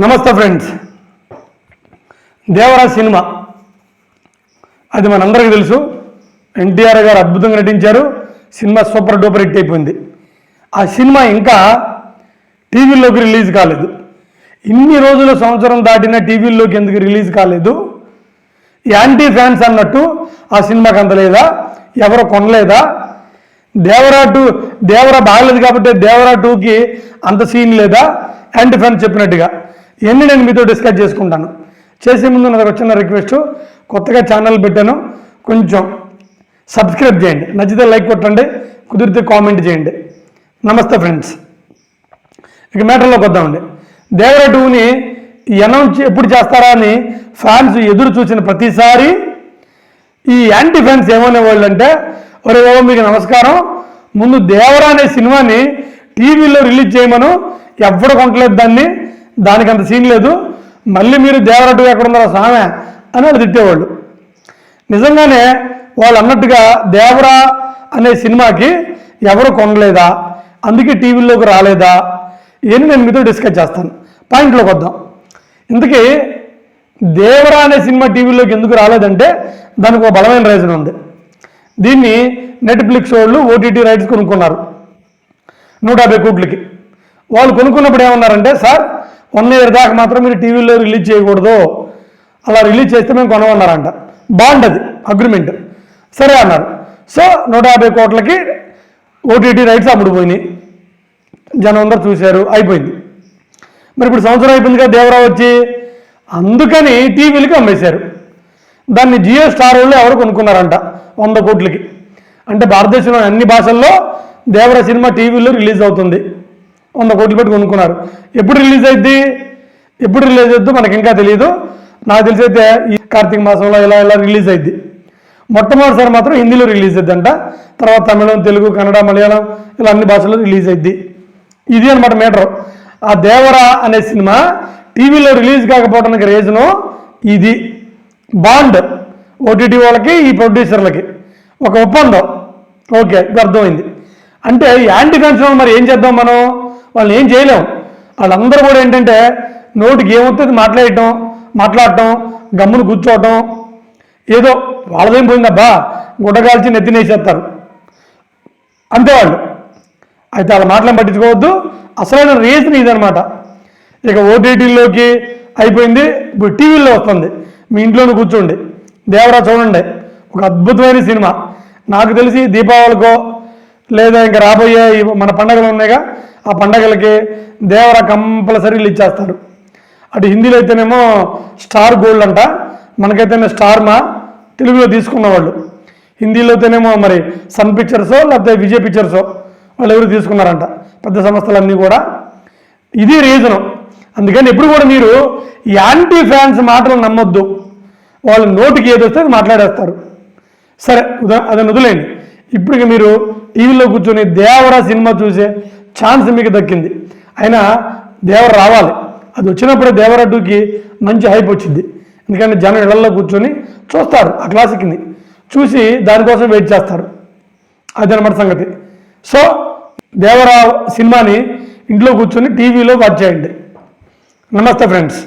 నమస్తే friends. Devara cinema. అది మనందరికీ తెలుసు. ఎన్టీఆర్ గారు అద్భుతంగా నటించారు. సినిమా సూపర్ డూపర్ హిట్ అయిపోయింది. ఆ సినిమా ఇంకా టీవీలోకి రిలీజ్ కాలేదు. ఇన్ని రోజుల సంవత్సరం దాటిన టీవీల్లోకి ఎందుకు రిలీజ్ కాలేదు? యాంటీ ఫ్యాన్స్ అన్నట్టు ఆ సినిమాకి అందలేదా? ఎవరు కొనలేదా? దేవరా టూ దేవరా బాగలేదు కాబట్టి దేవరా టూకి అంత సీన్ లేదా? యాంటీ ఫ్యాన్స్ చెప్పినట్టుగా. ఇవన్నీ నేను మీతో డిస్కస్ చేసుకుంటాను? చేసే ముందు నాకు వచ్చిన రిక్వెస్ట్ కొత్తగా ఛానల్ పెట్టాను కొంచెం సబ్స్క్రైబ్ చేయండి. నచ్చితే లైక్ కొట్టండి కుదిరితే కామెంట్ చేయండి. నమస్తే ఫ్రెండ్స్. ఇక మ్యాటర్లోకి వద్దామండి. దేవర టూని అనౌన్స్ ఎప్పుడు చేస్తారా అని ఫ్యాన్స్ ఎదురు చూసిన ప్రతిసారి ఈ యాంటీ ఫ్యాన్స్ ఏమనేవాళ్ళు అంటే ఒరే ఓ మీకు నమస్కారం. ముందు దేవరా అనే సినిమాని టీవీలో రిలీజ్ చేయమను. ఎవ్వడు కొంటలేదు దాన్ని. దానికి అంత సీన్ లేదు. మళ్ళీ మీరు దేవరటు ఎక్కడ ఉన్నారో సామె అని వాళ్ళు తిట్టేవాళ్ళు. నిజంగానే వాళ్ళు అన్నట్టుగా దేవరా అనే సినిమాకి ఎవరు కొనలేదా? అందుకే టీవీలోకి రాలేదా? ఇవన్నీ నేను మీతో డిస్కస్ చేస్తాను. పాయింట్లోకి వద్దాం. ఇందుకే దేవరా అనే సినిమా టీవీలోకి ఎందుకు రాలేదంటే దానికి ఒక బలమైన రీజన్ ఉంది. దీన్ని నెట్ఫ్లిక్స్ వాళ్ళు ఓటీటీ రైట్స్ కొనుక్కున్నారు. నూట యాభై కోట్లకి. వాళ్ళు కొనుక్కున్నప్పుడు ఏమన్నారంటే సార్ వన్ ఇయర్ దాకా మాత్రం మీరు టీవీలో రిలీజ్ చేయకూడదు. అలా రిలీజ్ చేస్తే మేము కొనమన్నారంట. బాగుండదు అగ్రిమెంట్ సరే అన్నారు. సో నూట యాభై కోట్లకి ఓటీటీ రైట్స్ అమ్ముడుపోయినాయి. జనం అందరూ చూశారు అయిపోయింది. మరి ఇప్పుడు సంవత్సరం అయిపోయింది కదా దేవరావు వచ్చి అందుకని టీవీలకి అమ్మేశారు. దాన్ని జియో స్టార్ వాళ్ళు ఎవరు కొనుక్కున్నారంట వంద కోట్లకి. అంటే భారతదేశంలో అన్ని భాషల్లో దేవర సినిమా టీవీలో రిలీజ్ అవుతుంది. వంద కోట్లు పెట్టి కొనుక్కున్నారు. ఎప్పుడు రిలీజ్ అయింది ఎప్పుడు రిలీజ్ అవుద్దో మనకి ఇంకా తెలియదు నాకు తెలిసి అయితే ఈ కార్తీక మాసంలో ఇలా ఇలా రిలీజ్ అయింది మొట్టమొదటిసారి మాత్రం హిందీలో రిలీజ్ అంట తర్వాత తమిళం తెలుగు కన్నడ మలయాళం ఇలా అన్ని భాషల్లో రిలీజ్ అయింది ఇది అనమాట మేటర్ ఆ దేవరా అనే సినిమా టీవీలో రిలీజ్ కాకపోవడానికి రీజను ఇది. బాండ్ ఓటీటీ వాళ్ళకి ఈ ప్రొడ్యూసర్లకి. ఒక ఒప్పందం. ఓకే ఇది అర్థమైంది. అంటే యాంటీ ఫ్యాన్స్ మరి ఏం చేద్దాం మనం? వాళ్ళని ఏం చేయలేము వాళ్ళందరూ కూడా ఏంటంటే నోటికి ఏమవుతుంది మాట్లాడటం మాట్లాడటం గమ్మును కూర్చోవటం ఏదో వాళ్ళదేం పోయిందబ్బా గుడ్డగాల్చి నెత్తినేసేస్తారు. అంతే వాళ్ళు. అయితే వాళ్ళ మాటలను పట్టించుకోవద్దు. అసలైన రీజన్ ఇదనమాట ఇక ఓటీటీల్లోకి అయిపోయింది. ఇప్పుడు టీవీలో వస్తుంది. మీ ఇంట్లోనే కూర్చోండి. దేవరా చూడండి. ఒక అద్భుతమైన సినిమా. నాకు తెలిసి దీపావళికో లేదా ఇంకా రాబోయే మన పండుగలు ఉన్నాయిగా ఆ పండగలకి దేవర కంపల్సరీలు ఇచ్చేస్తారు. అటు హిందీలో అయితేనేమో స్టార్ గోల్డ్ అంట మనకైతేనే స్టార్ మా తెలుగులో తీసుకున్న వాళ్ళు. హిందీలో అయితేనేమో మరి సన్ పిక్చర్సో లేకపోతే విజయ్ పిక్చర్సో వాళ్ళు ఎవరు తీసుకున్నారంట పెద్ద సంస్థలన్నీ కూడా. ఇది రీజను. అందుకని ఎప్పుడు కూడా మీరు యాంటీ ఫ్యాన్స్ మాటలు నమ్మొద్దు. వాళ్ళ నోటికి ఏది వస్తే మాట్లాడేస్తారు. సరే ఉదా- అదని వదిలేండి ఇప్పుడు మీరు టీవీలో కూర్చొని దేవర సినిమా చూసే ఛాన్స్ మీకు దక్కింది. అయినా దేవర రావాలి. అది వచ్చినప్పుడే దేవర టూకి మంచి హైప్ వచ్చింది. ఎందుకంటే జనం ఇళ్ళలో కూర్చొని చూస్తారు ఆ క్లాసిక్ని చూసి దానికోసం వెయిట్ చేస్తారు. అదనమాట సంగతి. సో దేవరా సినిమాని ఇంట్లో కూర్చొని టీవీలో వాచ్ చేయండి. నమస్తే ఫ్రెండ్స్.